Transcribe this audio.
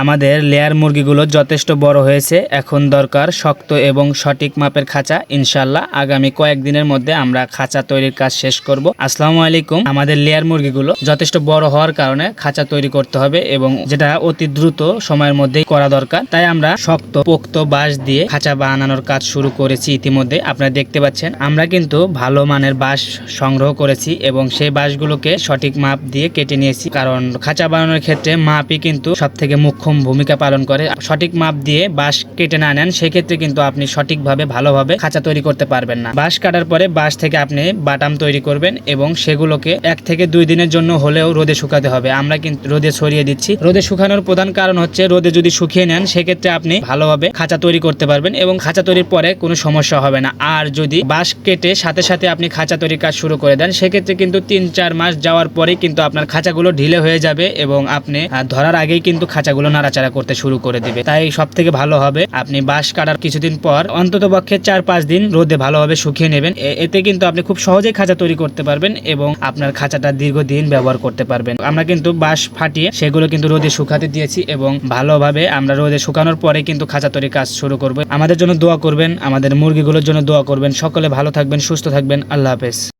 আমাদের লেয়ার মুরগিগুলো যথেষ্ট বড় হয়েছে। এখন দরকার শক্ত এবং সঠিক মাপের খাঁচা। ইনশাল্লাহ আগামী কয়েকদিনের মধ্যে আমরা খাঁচা তৈরির কাজ শেষ করব। আসসালামু আলাইকুম। আমাদের লেয়ার মুরগিগুলো যথেষ্ট বড় হওয়ার কারণে খাঁচা তৈরি করতে হবে এবং যেটা অতি দ্রুত সময়ের মধ্যেই করা দরকার। তাই আমরা শক্ত, পোক্ত বাঁশ দিয়ে খাঁচা বানানোর কাজ শুরু করেছি ইতিমধ্যে। আপনারা দেখতে পাচ্ছেন, আমরা কিন্তু ভালো মানের বাঁশ সংগ্রহ করেছি এবং সেই বাঁশগুলোকে সঠিক মাপ দিয়ে কেটে নিয়েছি। কারণ খাঁচা বানানোর ক্ষেত্রে মাপই কিন্তু সব থেকে মুখ্যম ভূমিকা পালন করে। সঠিক মাপ দিয়ে বাঁশ কেটে না নেন, সেক্ষেত্রে কিন্তু আপনি সঠিকভাবে, ভালোভাবে খাঁচা তৈরি করতে পারবেন না। বাঁশ কাটার পরে বাঁশ থেকে আপনি বাটাম তৈরি করবেন এবং সেগুলোকে এক থেকে দুই দিনের জন্য হলেও রোদে শুকাতে হবে। আমরা কিন্তু রোদে ছড়িয়ে দিচ্ছি। রোদে শুকানোর প্রধান কারণ হচ্ছে রোদে যদি শুকিয়ে নেন, সেক্ষেত্রে আপনি ভালোভাবে খাঁচা তৈরি করতে পারবেন এবং খাঁচা তৈরির পরে কোনো সমস্যা হবে না। আর যদি বাঁশ কেটে সাথে সাথে আপনি খাঁচা তৈরির কাজ শুরু করে দেন, সেক্ষেত্রে কিন্তু তিন চার মাস যাওয়ার পরেই কিন্তু আপনার খাঁচাগুলো ঢিলে হয়ে যাবে এবং আপনি ধরার আগেই কিন্তু খাঁচাগুলো নাড়াচাড়া করতে শুরু করে দিবে। তাই সব থেকে ভালো হবে, আপনি বাঁশ কাটার কিছুদিন পর অন্তত পক্ষে চার পাঁচ দিন রোদে ভালোভাবে শুকিয়ে নেবেন। এতে কিন্তু আপনি খুব সহজেই খাঁচা তৈরি করতে পারবেন এবং আপনার খাঁচাটা দীর্ঘদিন ব্যবহার করতে পারবেন। আমরা কিন্তু বাঁশ ফাটিয়ে সেগুলো কিন্তু রোদে শুকাতে দিয়েছি এবং ভালোভাবে আমরা রোদে শুকানোর পরে কিন্তু খাঁচা তৈরির কাজ শুরু করব। আমাদের জন্য দোয়া করবেন, আমাদের মুরগিগুলোর জন্য দোয়া করবেন। সকলে ভালো থাকবেন, সুস্থ থাকবেন। আল্লাহ হাফেজ।